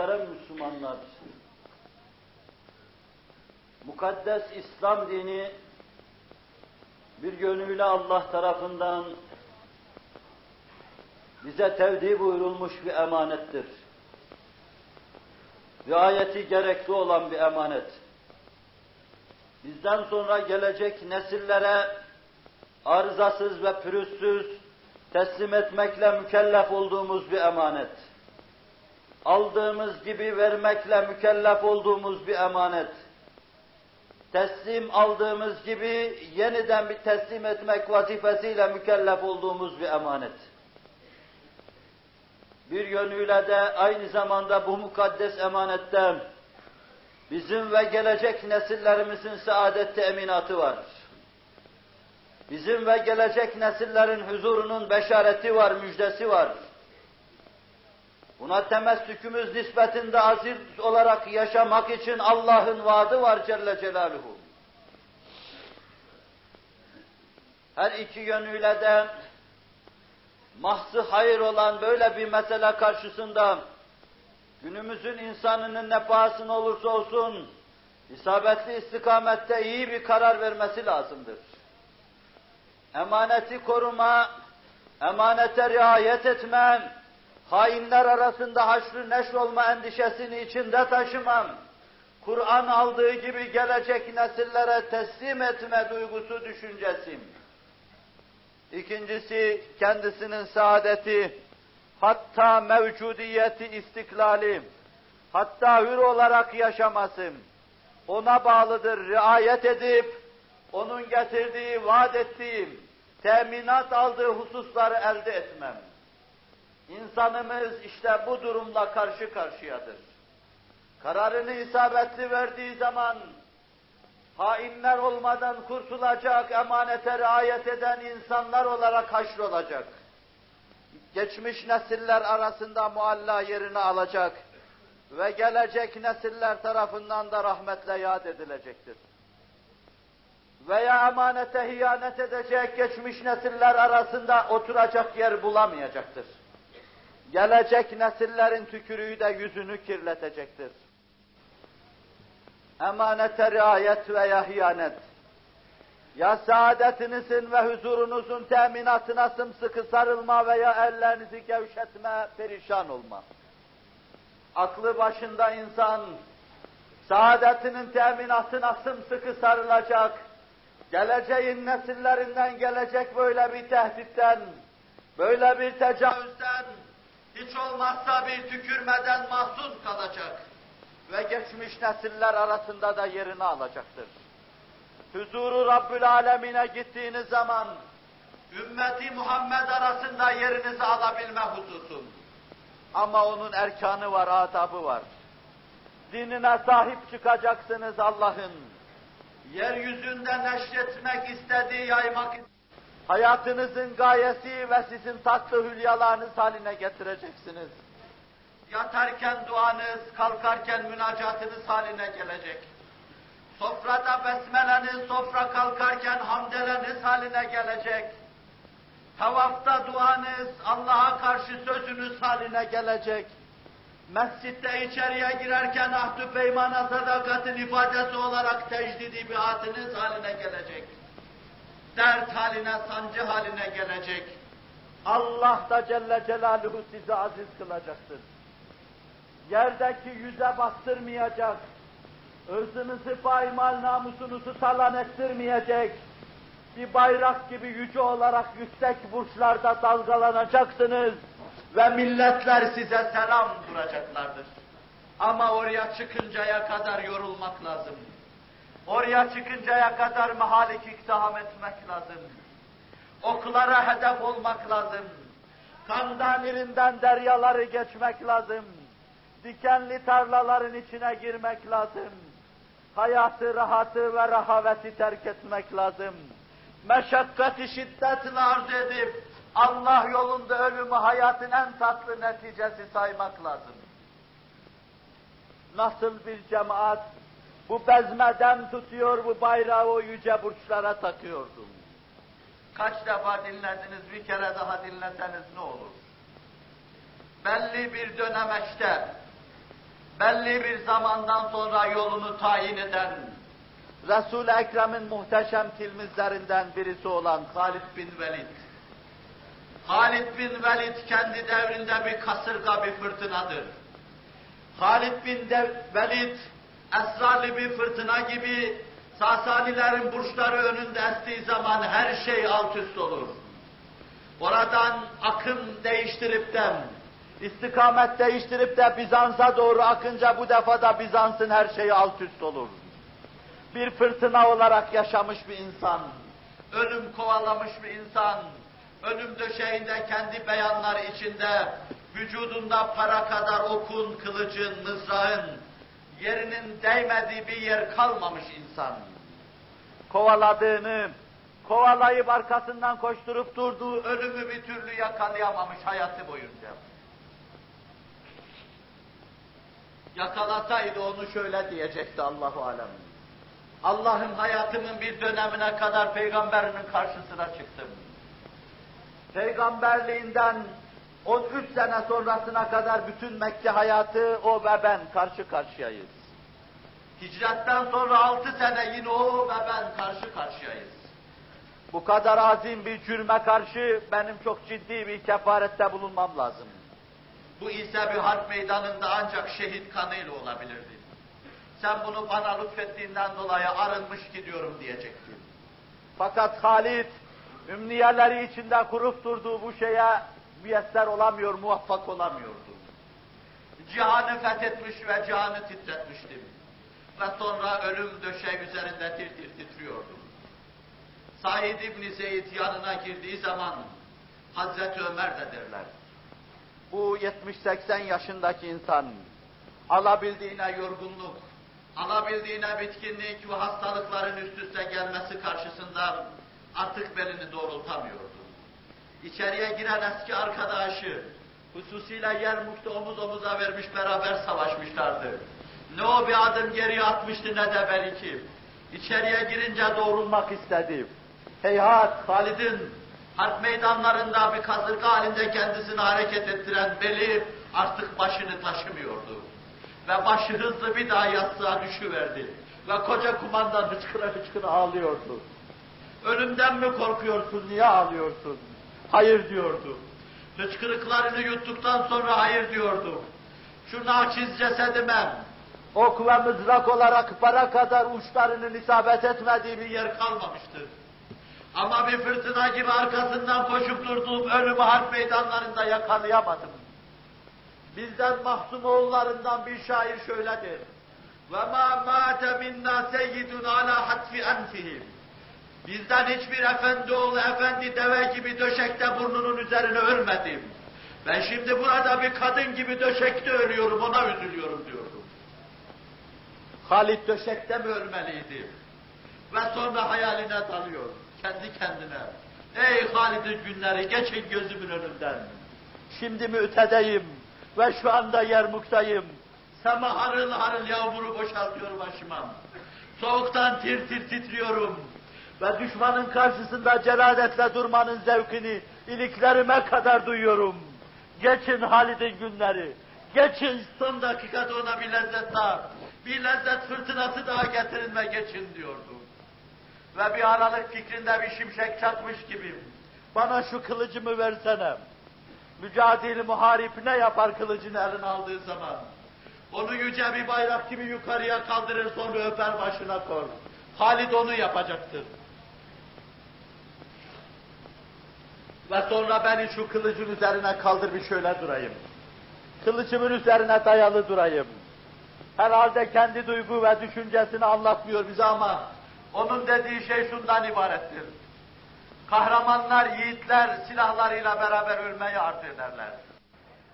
Muhterem Müslümanlar, mukaddes İslam dini bir yönüyle Allah tarafından bize tevdi buyurulmuş bir emanettir. Riayeti gerekli olan bir emanet. Bizden sonra gelecek nesillere arızasız ve pürüzsüz teslim etmekle mükellef olduğumuz bir emanet. Aldığımız gibi vermekle mükellef olduğumuz bir emanet. Teslim aldığımız gibi yeniden bir teslim etmek vazifesiyle mükellef olduğumuz bir emanet. Bir yönüyle de aynı zamanda bu mukaddes emanetten bizim ve gelecek nesillerimizin saadet teminatı var. Bizim ve gelecek nesillerin huzurunun beşareti var, müjdesi var. Buna temessükümüz nispetinde aziz olarak yaşamak için Allah'ın vaadi var Celle Celaluhu. Her iki yönüyle de mahzı hayır olan böyle bir mesele karşısında günümüzün insanının ne pahasına olursa olsun isabetli istikamette iyi bir karar vermesi lazımdır. Emaneti koruma, emanete riayet etme, hainler arasında haşrı neşr olma endişesini içinde taşımam, Kur'an aldığı gibi gelecek nesillere teslim etme duygusu düşüncesim. İkincisi kendisinin saadeti, hatta mevcudiyeti istiklali, hatta hür olarak yaşaması ona bağlıdır. Riayet edip onun getirdiği, vaat ettiği, teminat aldığı hususları elde etmem. İnsanımız işte bu durumla karşı karşıyadır. Kararını isabetli verdiği zaman hainler olmadan kurtulacak, emanete riayet eden insanlar olarak haşrolacak. Geçmiş nesiller arasında mualla yerini alacak ve gelecek nesiller tarafından da rahmetle yad edilecektir. Veya emanete hiyanet edecek geçmiş nesiller arasında oturacak yer bulamayacaktır. Gelecek nesillerin tükürüğü de yüzünü kirletecektir. Emanete riayet veya hiyanet, ya saadetinizin ve huzurunuzun teminatına sımsıkı sarılma veya ellerinizi gevşetme, perişan olma. Aklı başında insan, saadetinin teminatına sımsıkı sarılacak, geleceğin nesillerinden gelecek böyle bir tehditten, böyle bir tecavüzden, hiç olmazsa bir tükürmeden mahzun kalacak ve geçmiş nesiller arasında da yerini alacaktır. Huzuru Rabbül Alemine gittiğiniz zaman ümmeti Muhammed arasında yerinizi alabilme hususun. Ama onun erkanı var, adabı var. Dinine sahip çıkacaksınız Allah'ın. Yeryüzünde neşretmek istediği, yaymak hayatınızın gayesi ve sizin tatlı hülyalarınız haline getireceksiniz yatarken duanız, kalkarken münacatınız haline gelecek. Sofrada besmeleniz, sofra kalkarken hamdeleniz haline gelecek. Tavafta duanız, Allah'a karşı sözünüz haline gelecek. Mescitte içeriye girerken ahdü peymana sadakatin ifadesi olarak tecdidi biatınız haline gelecek. Dert haline, sancı haline gelecek. Allah da Celle Celaluhu sizi aziz kılacaktır yerdeki yüze bastırmayacak, ırzınızı, paymal namusunuzu talan ettirmeyecek, bir bayrak gibi yüce olarak yüksek burçlarda dalgalanacaksınız ve milletler size selam duracaklardır. Ama oraya çıkıncaya kadar yorulmak lazım. Oraya çıkıncaya kadar mahalik iktiham etmek lazım. Oklara hedef olmak lazım. Kandan irinden deryaları geçmek lazım dikenli tarlaların içine girmek lazım. Hayatı, rahatı ve rahaveti terk etmek lazım. Meşakkati şiddetle arz edip Allah yolunda ölümü hayatın en tatlı neticesi saymak lazım. Nasıl bir cemaat bu bezmeden tutuyor bu bayrağı o yüce burçlara takıyordu. Kaç defa dinlediniz bir kere daha dinleseniz ne olur? Belli bir dönemeçte belli bir zamandan sonra yolunu tayin eden, Resul-i Ekrem'in muhteşem tilmizlerinden birisi olan Halid bin Velid. Halid bin Velid kendi devrinde bir kasırga, bir fırtınadır. Halid bin Velid esrarlı bir fırtına gibi Sasanilerin burçları önünde estiği zaman her şey alt üst olur. Oradan akım değiştirip de, istikamet değiştirip de Bizans'a doğru akınca bu defa da Bizans'ın her şeyi alt üst olur. Bir fırtına olarak yaşamış bir insan, ölüm kovalamış bir insan, ölüm döşeğinde kendi beyanları içinde, vücudunda para kadar okun, kılıcın, mızrağın, yerinin değmediği bir yer kalmamış insan. Kovaladığını, kovalayıp arkasından koşturup durduğu ölümü bir türlü yakalayamamış hayatı boyunca. Yakalasaydı onu şöyle diyecekti Allahu alem. Allah'ın hayatımın bir dönemine kadar peygamberinin karşısına çıktım. Peygamberliğinden 13 sene sonrasına kadar bütün Mekke hayatı o ve ben karşı karşıyayız. Hicretten sonra 6 sene yine o ve ben karşı karşıyayız. Bu kadar azim bir cürme karşı benim çok ciddi bir kefarette bulunmam lazım. Bu ise bir harp meydanında ancak şehit kanıyla olabilirdi. Sen bunu bana lütfettiğinden dolayı arınmış gidiyorum diyecektim. Fakat Halid, ümniyeleri içinde kurup durduğu bu şeye müyesser olamıyor, muvaffak olamıyordu. Cihanı fethetmiş ve cihanı titretmiştim. Ve sonra ölüm döşeği üzerinde tir tir titriyordum. Said İbni Zeyd yanına girdiği zaman Hazreti Ömer de derler. Bu 70-80 yaşındaki insan alabildiğine yorgunluk, alabildiğine bitkinlik ve hastalıkların üst üste gelmesi karşısında artık belini doğrultamıyordu. İçeriye giren eski arkadaşı, hususiyle Yermuk'ta omuz omuza vermiş beraber savaşmışlardı. Ne o bir adım geriye atmıştı ne de belki. İçeriye girince doğrulmak istedi. Heyhat Halid'in harp meydanlarında bir kasırga halinde kendisini hareket ettiren beli artık başını taşımıyordu. Ve başı hızlı bir daha yastığa düşüverdi. Ve koca kumandan hıçkıra hıçkıra ağlıyordu. Ölümden mi korkuyorsun, niye ağlıyorsun? Hayır diyordu. Hıçkırıklarını yuttuktan sonra hayır diyordu. Şu naçiz cesedime, ok ve mızrak olarak para kadar uçlarının isabet etmediği bir yer kalmamıştır. Ama bir fırtına gibi arkasından koşup durduğum ölümü harp meydanlarında yakalayamadım. Bizden mahzum oğullarından bir şair şöyledir. وَمَا مَاتَ مِنَّا سَيِّدٌ عَلَى حَتْفِ أَنْفِهِمْ Bizden hiçbir efendi oğlu, efendi deve gibi döşekte burnunun üzerine ölmedim. Ben şimdi burada bir kadın gibi döşekte ölüyorum, ona üzülüyorum diyordum. Halit döşekte mi ölmeliydi? Ve sonra hayaline dalıyor, kendi kendine. Ey Halid'in günleri, geçin gözümün önünden. Şimdi mütedeyim ve şu anda Yermuk'tayım. Sema harıl harıl yağmuru boşaltıyor başıma. Soğuktan tir tir titriyorum ve düşmanın karşısında celadetle durmanın zevkini iliklerime kadar duyuyorum. Geçin Halid'in günleri, geçin son dakikada ona bir lezzet daha, bir lezzet fırtınası daha getirin ve geçin diyordu. Ve bir aralık fikrinde bir şimşek çakmış gibi, bana şu kılıcımı versene. Mücadil muharip ne yapar kılıcını eline aldığı zaman? Onu yüce bir bayrak gibi yukarıya kaldırır sonra öper başına kor. Halid onu yapacaktır. Ve sonra beni şu kılıcın üzerine kaldır bir şöyle durayım. Kılıcımın üzerine dayalı durayım. Herhalde kendi duygu ve düşüncesini anlatmıyor bize ama onun dediği şey şundan ibarettir. Kahramanlar, yiğitler silahlarıyla beraber ölmeyi arzu ederler.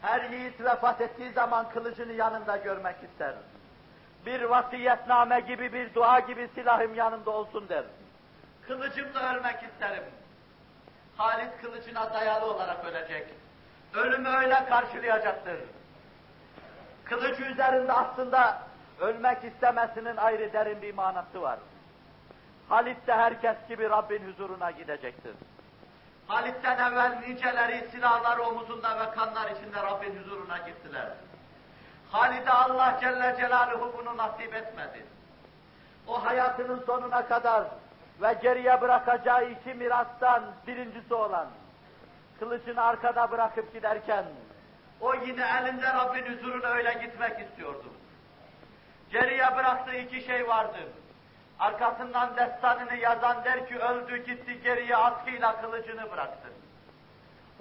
Her yiğit vefat ettiği zaman kılıcını yanında görmek ister. Bir vasiyetname gibi, bir dua gibi silahım yanımda olsun der. Kılıcımla ölmek isterim. Halit kılıcına dayalı olarak ölecek. Ölümü öyle karşılayacaktır. Kılıcı üzerinde aslında ölmek istemesinin ayrı derin bir manası var. Halit de herkes gibi Rabbin huzuruna gidecektir. Halit'ten evvel niceleri silahlar omuzunda ve kanlar içinde Rabbin huzuruna gittiler. Halide Allah Celle Celaluhu bunu nasip etmedi. O hayatının sonuna kadar ve geriye bırakacağı iki mirastan birincisi olan kılıcını arkada bırakıp giderken o yine elinde Rabbin huzuruna öyle gitmek istiyordu. Geriye bıraktığı iki şey vardı. Arkasından destanını yazan der ki öldü gitti geriye atıyla kılıcını bıraktı.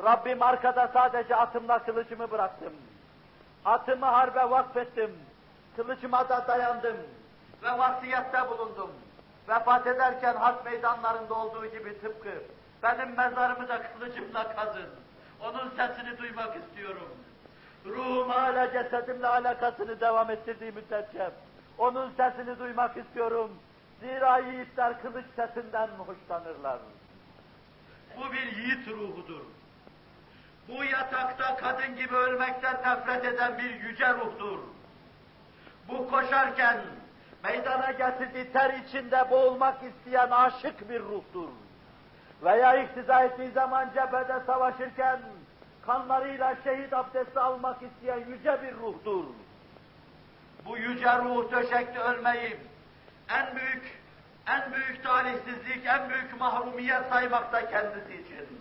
Rabbim arkada sadece atımla kılıcımı bıraktım. Atımı harbe vakfettim. Kılıcıma da dayandım. Ve vasiyette bulundum. Vefat ederken harp meydanlarında olduğu gibi tıpkı benim mezarımı da kılıcımla kazın. Onun sesini duymak istiyorum. Ruhum hala cesedimle alakasını devam ettirdiği müddetçe onun sesini duymak istiyorum. Zira yiğitler kılıç sesinden hoşlanırlar. Bu bir yiğit ruhudur. Bu yatakta kadın gibi ölmekten nefret eden bir yüce ruhtur. Bu koşarken meydana getirdiği ter içinde boğulmak isteyen aşık bir ruhtur. Veya iktiza ettiği zaman cephede savaşırken kanlarıyla şehit abdesti almak isteyen yüce bir ruhtur. Bu yüce ruh döşekte ölmeyi en büyük, en büyük talihsizlik, en büyük mahrumiyet saymakta kendisi için.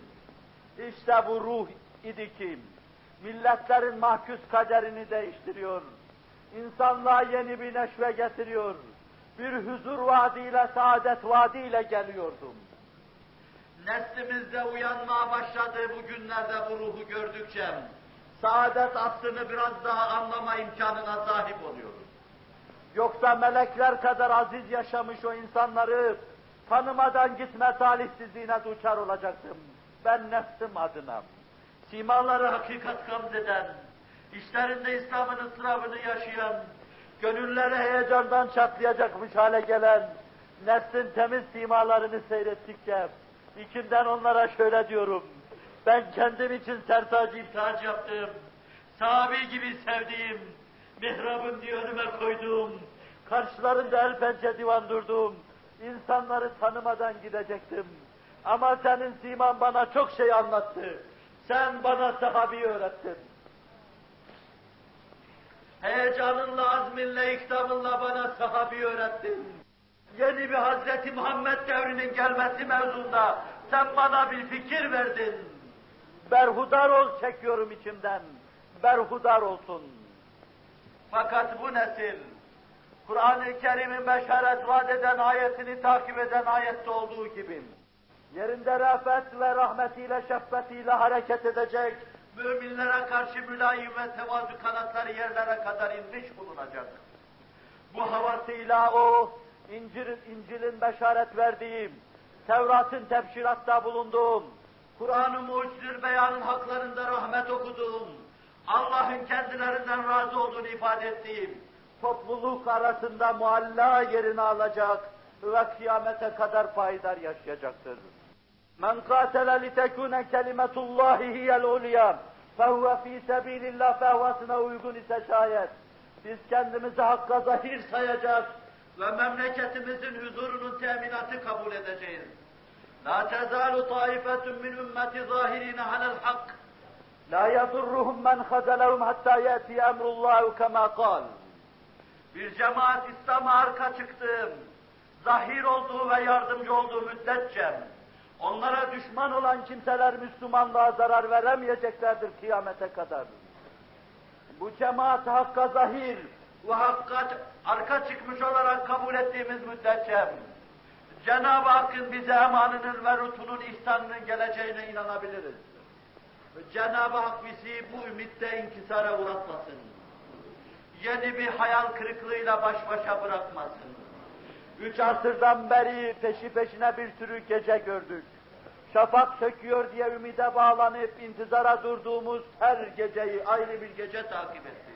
İşte bu ruh idi ki milletlerin mahkus kaderini değiştiriyor. İnsanlığa yeni bir neşve getiriyor. Bir huzur vaadiyle, saadet vaadiyle geliyordum. Neslimizde uyanmaya başladı bu günlerde bu ruhu gördükçe. Saadet aslını biraz daha anlama imkanına sahip oluyoruz. Yoksa melekler kadar aziz yaşamış o insanları tanımadan gitme talihsizliğine duçar olacaktım. Ben nefsim adına. Simaları hakikat gamzeden, işlerinde İslam'ın ıstırabını yaşayan, gönülleri heyecandan çatlayacakmış hale gelen, nefsin temiz simalarını seyrettikçe, içimden onlara şöyle diyorum, ben kendim için sertacı imtihac yaptım, sahabi gibi sevdiğim, mihrabım diye önüme koyduğum, karşılarında el pençe divan durduğum, insanları tanımadan gidecektim. Ama senin siman bana çok şey anlattı. Sen bana sahabi öğrettin. Heyecanınla, azminle, iktamınla bana sahabi öğrettin. Yeni bir Hazreti Muhammed devrinin gelmesi mevzunda sen bana bir fikir verdin. Berhudar ol çekiyorum içimden. Berhudar olsun. Fakat bu nesil, Kur'an-ı Kerim'in beşaret vaat eden ayetini takip eden ayette olduğu gibi, yerinde rafet ve rahmetiyle, şefkatiyle hareket edecek, müminlere karşı mülayim ve tevazu kanatları yerlere kadar inmiş bulunacak. Bu havasıyla o, İncil, İncil'in beşaret verdiğim, Tevrat'ın tebşiratta bulunduğum, Kur'an-ı Mucizül Beyan'ın haklarında rahmet okuduğum, Allah'ın kendilerinden razı olduğunu ifade ettiğim, topluluk arasında mualla yerini alacak ve kıyamete kadar payidar yaşayacaktır. Men katele litekune kelimetullahi hiyel ulya fehuve fi sebilillah fehvasına uygun ise şayet biz kendimizi hakka zahir sayacak ve memleketimizin huzurunun teminatı kabul edeceğiz. La tezalu taifetun min ümmeti zahirine alel hak. La yadurruhum men hazelehum hatta yeti emrullahu kema kal. Bir cemaat İslam'a arka çıktığım, zahir olduğu ve yardımcı olduğu müddetçe onlara düşman olan kimseler Müslümanlığa zarar veremeyeceklerdir kıyamete kadar. Bu cemaat hakka zahir ve hakka arka çıkmış olarak kabul ettiğimiz müddetçe Cenab-ı Hakk'ın bize emanının ve lütfunun ihsanının geleceğine inanabiliriz. Cenab-ı Hak bizi bu ümitte inkisara uğratmasın. Yeni bir hayal kırıklığıyla baş başa bırakmasın. Üç asırdan beri peşi peşine bir sürü gece gördük. Şafak söküyor diye ümide bağlanıp intizara durduğumuz her geceyi ayrı bir gece takip ettik.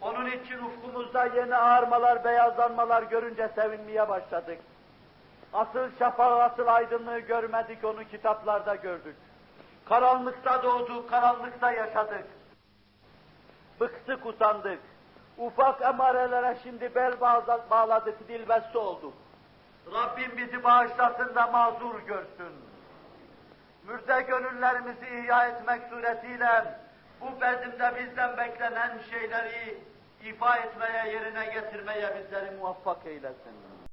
Onun için ufkumuzda yeni ağarmalar, beyazlanmalar görünce sevinmeye başladık. Asıl şafağı, asıl aydınlığı görmedik, onu kitaplarda gördük. Karanlıkta doğduk, karanlıkta yaşadık. Bıktık, usandık. Ufak emarelere şimdi bel bağladık, dilbeste olduk. Rabbim bizi bağışlasın da mazur görsün. Mürde gönüllerimizi ihya etmek suretiyle bu bezimde bizden beklenen şeyleri ifa etmeye, yerine getirmeye bizleri muvaffak eylesin.